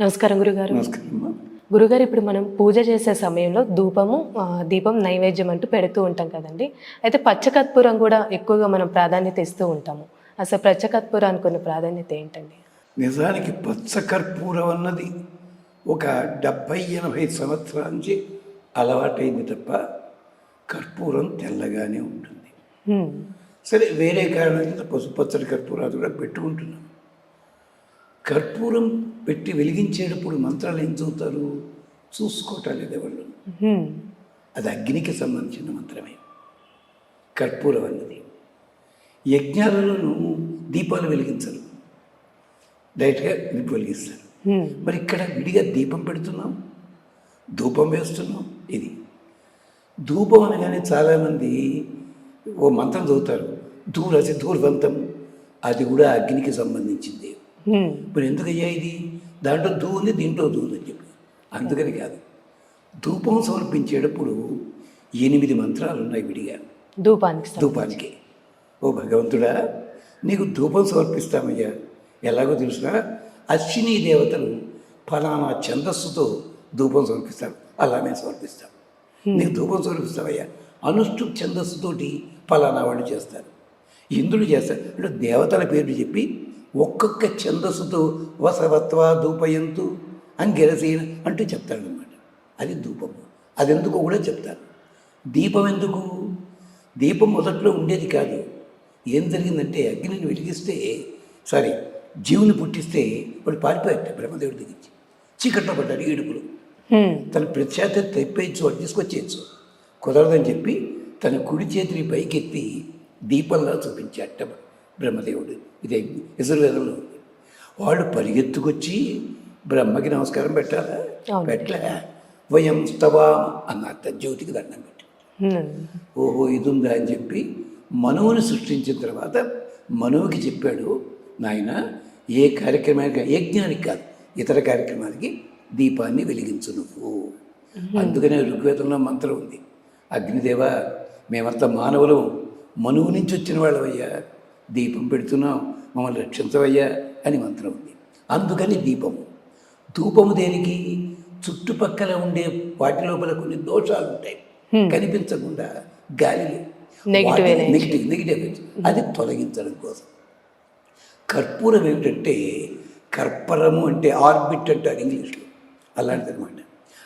నమస్కారం గురుగారు. నమస్కారం. గురుగారు ఇప్పుడు మనం పూజ చేసే సమయంలో ధూపము దీపం నైవేద్యం అంటూ పెడుతూ ఉంటాం కదండి. అయితే పచ్చకర్పూరం కూడా ఎక్కువగా మనం ప్రాధాన్యత ఇస్తూ ఉంటాము. అసలు పచ్చకర్పూరానికి ఉన్న ప్రాధాన్యత ఏంటండి? నిజానికి పచ్చ కర్పూరం అన్నది ఒక డెబ్భై ఎనభై సంవత్సరాల నుంచి అలవాటైంది తప్ప కర్పూరం తెల్లగానే ఉంటుంది. సరే వేరే కారణం పసుపచ్చడి కర్పూరాలు కూడా పెట్టుకుంటున్నాం. కర్పూరం పెట్టి వెలిగించేటప్పుడు మంత్రాలు ఏం చదువుతారు? చూసుకోవటం లేదు హ్మ్. అది అగ్నికి సంబంధించిన మంత్రమే. కర్పూరం అన్నది. యజ్ఞాలలోనూ దీపాలు వెలిగించరు. డైరెక్ట్గా దీపం వెలిగిస్తారు. మరి ఇక్కడ విడిగా దీపం పెడుతున్నాం. ధూపం వేస్తున్నాం. ఇది. ధూపం అనగానే చాలామంది ఓ మంత్రం చదువుతారు. ధూరసి ధూర్వంతం. అది కూడా అగ్నికి సంబంధించింది. హ్మ్. మరి ఎందుకయ్యా ఇది? దాంట్లో ధూ ఉంది దీంట్లో ధూ ఉంది అని చెప్పి. అందుకని కాదు. ధూపం సమర్పించేటప్పుడు ఎనిమిది మంత్రాలు ఉన్నాయి విడిగా. ధూపానికి ధూపానికి. ఓ భగవంతుడా నీకు ధూపం సమర్పిస్తామయ్యా. ఎలాగో తెలుసునా? అశ్విని దేవతలు ఫలానా ఛందస్సుతో ధూపం సమర్పిస్తారు. అలా మేము సమర్పిస్తాం. నీకు ధూపం సమర్పిస్తామయ్యా. అనుష్ఠు ఛందస్సుతోటి ఫలానా వాళ్ళు చేస్తారు. ఇంద్రుడు చేస్తారు. అంటే దేవతల పేర్లు చెప్పి ఒక్కొక్క ఛందస్సుతో వసవత్వ ధూపయంతు అంగిరసీన అంటూ చెప్తాడనమాట అది ధూపము. అది ఎందుకో కూడా చెప్తారు. దీపం ఎందుకు? దీపం మొదట్లో ఉండేది కాదు. ఏం జరిగిందంటే అగ్నిని వెలిగిస్తే సారీ జీవుని పుట్టిస్తే వాడు పారిపోయాట బ్రహ్మదేవుడి దగ్గరించి చీకట్లో పడ్డాడు ఏడుపులు. తన ప్రత్యాత తెప్పేయచ్చు వాడు తీసుకొచ్చేయచ్చు. కుదరదని చెప్పి తన కుడి చేతిని పైకెత్తి దీపంలా చూపించాట బ్రహ్మదేవుడు. ఇదే ఉంది. వాళ్ళు పరిగెత్తుకొచ్చి బ్రహ్మకి నమస్కారం పెట్టాలా. పెట్టలే. వయం స్తవామ అన్నట్ట జ్యోతికి దండం పెట్టి. ఓహో ఇది ఉందా అని చెప్పి మనువుని సృష్టించిన తర్వాత మనువుకి చెప్పాడు నాయన ఏ కార్యక్రమానికి యజ్ఞానికి కాదు ఇతర కార్యక్రమానికి దీపాన్ని వెలిగించు నువ్వు. అందుకనే ఋగ్వేదంలో మంత్రం ఉంది. అగ్నిదేవ మేమంతా మానవులు. మనువు నుంచి వచ్చిన వాళ్ళవయ్యా దీపం పెడుతున్నాం మమ్మల్ని రక్షించవయ్యా అని మంత్రం ఉంది. అందుకని దీపము. ధూపము దేనికి? చుట్టుపక్కల ఉండే వాటి లోపల కొన్ని దోషాలు ఉంటాయి. కనిపించకుండా గాలిలో. నెగిటివ్ నెగిటివ్ అది తొలగించడం కోసం. కర్పూరం ఏమిటంటే కర్పరము అంటే ఆర్బిట్ అంటారు ఇంగ్లీష్లో. అలాంటిది అనమాట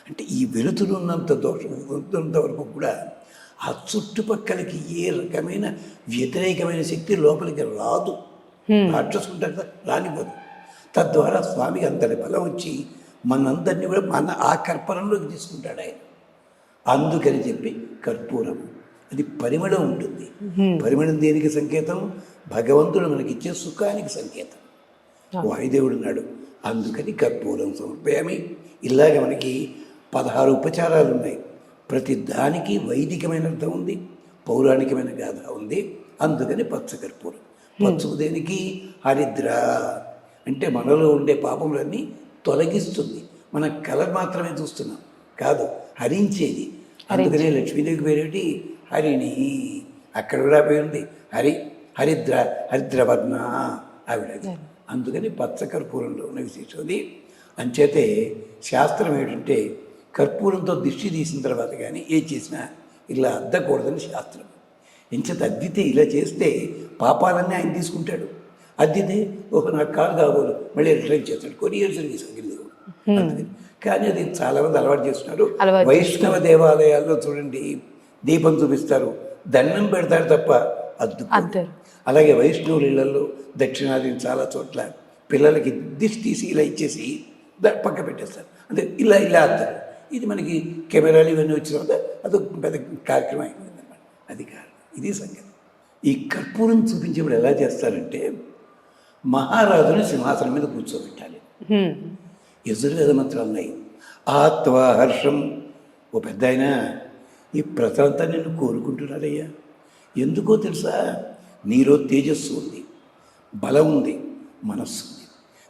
అంటే ఈ వెలుతురు ఉన్నంత దోషం ఉన్నంత వరకు కూడా ఆ చుట్టుపక్కలకి ఏ రకమైన వ్యతిరేకమైన శక్తి లోపలికి రాదు. రాక్షసు ఉంటారు కదా రానివ్వదు. తద్వారా స్వామికి అంతటి బలం వచ్చి మనందరినీ కూడా మన ఆ కర్పరంలోకి తీసుకుంటాడు ఆయన. అందుకని చెప్పి కర్పూరం అది పరిమళం ఉంటుంది. పరిమళం దేనికి సంకేతం? భగవంతుడు మనకి ఇచ్చే సుఖానికి సంకేతం. వాయుదేవుడు ఉన్నాడు. అందుకని కర్పూరం సమర్పయామి. ఇలాగ మనకి పదహారు ఉపచారాలు ఉన్నాయి ప్రతి దానికి వైదికమైన అర్థం ఉంది పౌరాణికమైన గాథ ఉంది. అందుకని పచ్చ కర్పూరం. పచ్చుకు దేనికి? హరిద్ర. అంటే మనలో ఉండే పాపములన్నీ తొలగిస్తుంది. మన కలర్ మాత్రమే చూస్తున్నాం. కాదు హరించేది. అందుకనే లక్ష్మీదేవికి పేరేటి హరిణి. అక్కడ కూడా పేరుంది హరి హరిద్ర హరిద్రవర్ణ ఆవిడ అందుకని పచ్చ కర్పూరంలో ఉన్న విశేషం అది. అంచేతే శాస్త్రం ఏంటంటే కర్పూరంతో దిష్టి తీసిన తర్వాత కానీ ఏ చేసినా ఇలా అద్దకూడదని శాస్త్రం. ఎంచేత అద్దితే ఇలా చేస్తే పాపాలన్నీ ఆయన తీసుకుంటాడు. అద్దితే ఒక నాకు కాలు కాబోలు మళ్ళీ రిటర్న్ చేస్తాడు. కొరియర్ సర్వీస్ అందుకని. కానీ అది చాలా మంది అలవాటు చేస్తున్నారు. వైష్ణవ దేవాలయాల్లో చూడండి దీపం చూపిస్తారు దండం పెడతారు తప్ప అద్దు అలాగే వైష్ణవుల ఇళ్ళలో దక్షిణాది చాలా చోట్ల పిల్లలకి దిష్టి తీసి ఇలా ఇచ్చేసి పక్క పెట్టేస్తారు అంటే ఇలా ఇలా అద్దారు. ఇది మనకి కెమెరాలు ఇవన్నీ వచ్చిన తర్వాత అదొక పెద్ద కార్యక్రమం అయిపోయిందన్నమాట అది కాదు. ఇది సంగతి. ఈ కర్పూరం చూపించేప్పుడు ఎలా చేస్తారంటే మహారాజుని సింహాసనం మీద కూర్చోబెట్టాలి. యజుర్వేద మంత్రాలు ఉన్నాయి. ఆత్వ హర్షం. ఓ పెద్ద ఆయన ఈ ప్రజలంతా నిన్ను కోరుకుంటున్నారయ్యా. ఎందుకో తెలుసా? నీలో తేజస్సు ఉంది. బలం ఉంది. మనస్సు ఉంది.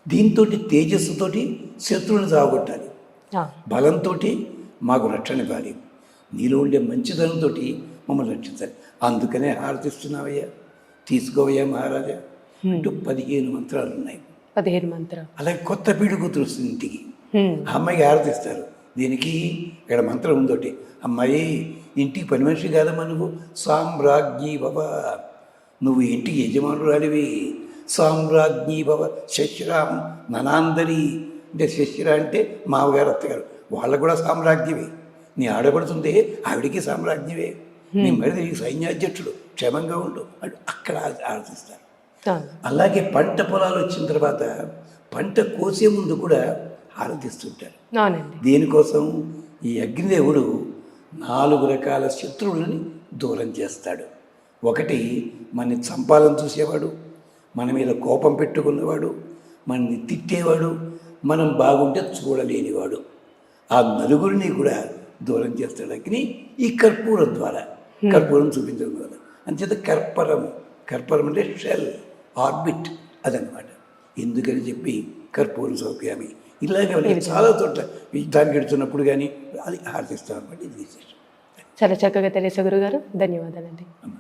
దీంతో తేజస్సుతోటి శత్రువుని సాగొట్టాలి. బలంతో మాకు రక్షణ ఇవ్వాలి. నీలో ఉండే మంచిదనంతో మమ్మల్ని రక్షించాలి. అందుకనే హారతిస్తున్నావయ్యా. తీసుకోవయ్యా మహారాజా. అంటూ పదిహేను మంత్రాలు ఉన్నాయి. పదిహేను మంత్రం అలాగే కొత్త పీడు కూతురు వస్తుంది ఇంటికి. అమ్మాయికి ఆరతిస్తారు దీనికి ఇక్కడ మంత్రం ఉందోటి. అమ్మాయి ఇంటికి పని మనిషి కాదమ్మా నువ్వు. సామ్రాజ్ఞీ భవ నువ్వు ఇంటికి యజమానురాలివి. సామ్రాజ్ఞీ భవ శశిరాం ననాందరి. అంటే శశిర అంటే మామగారు అత్తగారు. వాళ్ళకు కూడా సామ్రాజ్ఞివే నీ ఆడబడుతుంది ఆవిడికి సామ్రాజ్ఞివే నీ మరి నీకు సైన్యాధ్యక్షుడు క్షేమంగా ఉండు అంటే అక్కడ ఆరాధిస్తారు. అలాగే పంట పొలాలు వచ్చిన తర్వాత పంట కోసే ముందు కూడా ఆరాధిస్తుంటారు దీనికోసం ఈ అగ్నిదేవుడు నాలుగు రకాల శత్రువులని దూరం చేస్తాడు. ఒకటి మనని చంపాలని చూసేవాడు మన మీద కోపం పెట్టుకున్నవాడు మనని తిట్టేవాడు మనం బాగుంటే చూడలేనివాడు. ఆ నలుగురిని కూడా దూరం చేస్తాడు అగ్ని ఈ కర్పూరం ద్వారా. కర్పూరం చూపించడం ద్వారా. అంచేత కర్పరం కర్పరం అంటే షెల్ ఆర్బిట్ అదనమాట ఎందుకని చెప్పి కర్పూరం సౌక్యామి ఇలాగే చాలా చోట్ల యుద్ధానికి ఎడుతున్నప్పుడు కానీ అది హారతిస్తాం అనమాట ఇది విశేషం. చాలా చక్కగా తెలిసే గురుగారు. ధన్యవాదాలండి. అమ్మ.